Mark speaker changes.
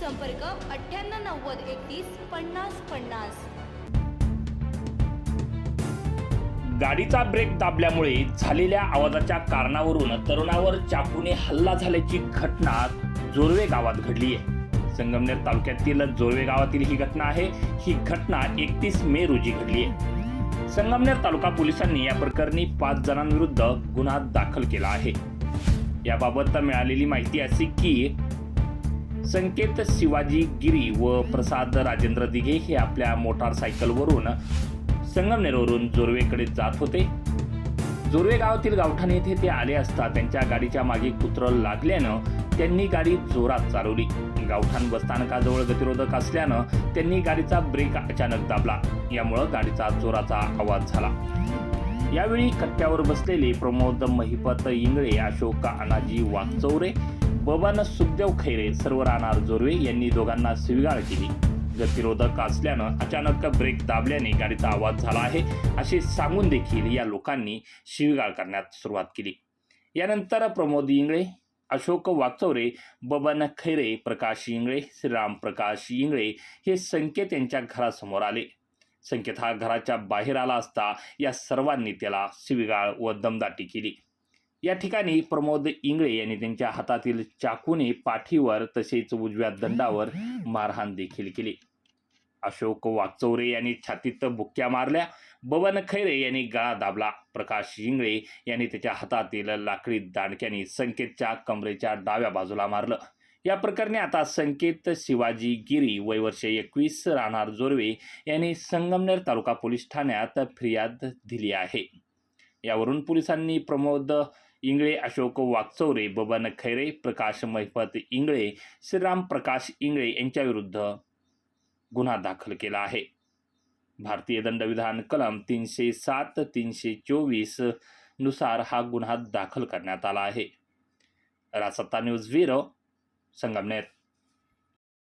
Speaker 1: संपर्क अठ्ठ्याण्णव नव्वद एकतीस पन्नास पन्नास.
Speaker 2: गाडीचा ब्रेक दाबल्यामुळे झालेल्या आवाजाच्या कारणावरून तरुणावर चाकूने हल्ला झाल्याची घटना जोरवे गावात घडली आहे. संगमनेर तालुक्यातील जोरवे गावातील ही घटना आहे. ही घटना एकतीस मे रोजी घडली आहे. संगमनेर तालुका पोलिसांनी या प्रकरणी पाच जणांविरुद्ध गुन्हा दाखल केला आहे. याबाबत मिळालेली माहिती अशी की संकेत शिवाजी गिरी व प्रसाद राजेंद्र दिघे हे आपल्या मोटारसायकलवरून संगमनेरवरून जोरवेकडे जात होते. जोरवे गावातील गावठाण येथे ते आले असता त्यांच्या गाडीच्या मागे कुत्र लागल्यानं त्यांनी गाडी जोरात चालवली. गावठाण बसस्थानकाजवळ गतिरोधक असल्यानं त्यांनी गाडीचा ब्रेक अचानक दाबला. यामुळं गाडीचा जोराचा आवाज झाला. यावेळी कट्ट्यावर बसलेले प्रमोद महिपत इंगळे अशोक अनाजी वागचौरे बबान सुखदेव खैरे सर्व राहणार जोरवे यांनी दोघांना शिवीगाळ केली. गतिरोधक असल्यानं अचानक ब्रेक दाबल्याने गाडीचा आवाज झाला आहे असे सांगून देखील या लोकांनी शिवीगाळ करण्यास सुरुवात केली. यानंतर प्रमोद इंगळे अशोक वाचवरे बबन खैरे प्रकाश इंगळे श्रीराम प्रकाश इंगळे हे संकेत यांच्या घरासमोर आले. संकेत हा घराच्या बाहेर आला असता या सर्वांनी त्याला शिवीगाळ व दमदाटी केली. या ठिकाणी प्रमोद इंगळे यांनी त्यांच्या हातातील चाकूने पाठीवर तसेच उजव्या दंडावर मारहाण देखील केली. अशोक वागचौरे यांनी छातीत बुक्क्या मारल्या. बबन खैरे यांनी गळा दाबला. प्रकाश इंगळे यांनी त्याच्या हातातील लाकडी दांडक्याने संकेतच्या कमरेच्या डाव्या बाजूला मारलं. या प्रकरणी आता संकेत शिवाजी गिरी वय वर्ष एकवीस राहणार जोरवे यांनी संगमनेर तालुका पोलीस ठाण्यात फिर्याद दिली आहे. यावरून पोलिसांनी प्रमोद इंगळे अशोक वाकचौरे बबन खैरे प्रकाश महिपत इंगळे श्रीराम प्रकाश इंगळे यांच्याविरुद्ध गुन्हा दाखल केला आहे. भारतीय दंडविधान कलम तीनशे सात तीनशे चोवीसनुसार हा गुन्हा दाखल करण्यात आला आहे. रासत्ता न्यूज ब्युरो संगमनेर.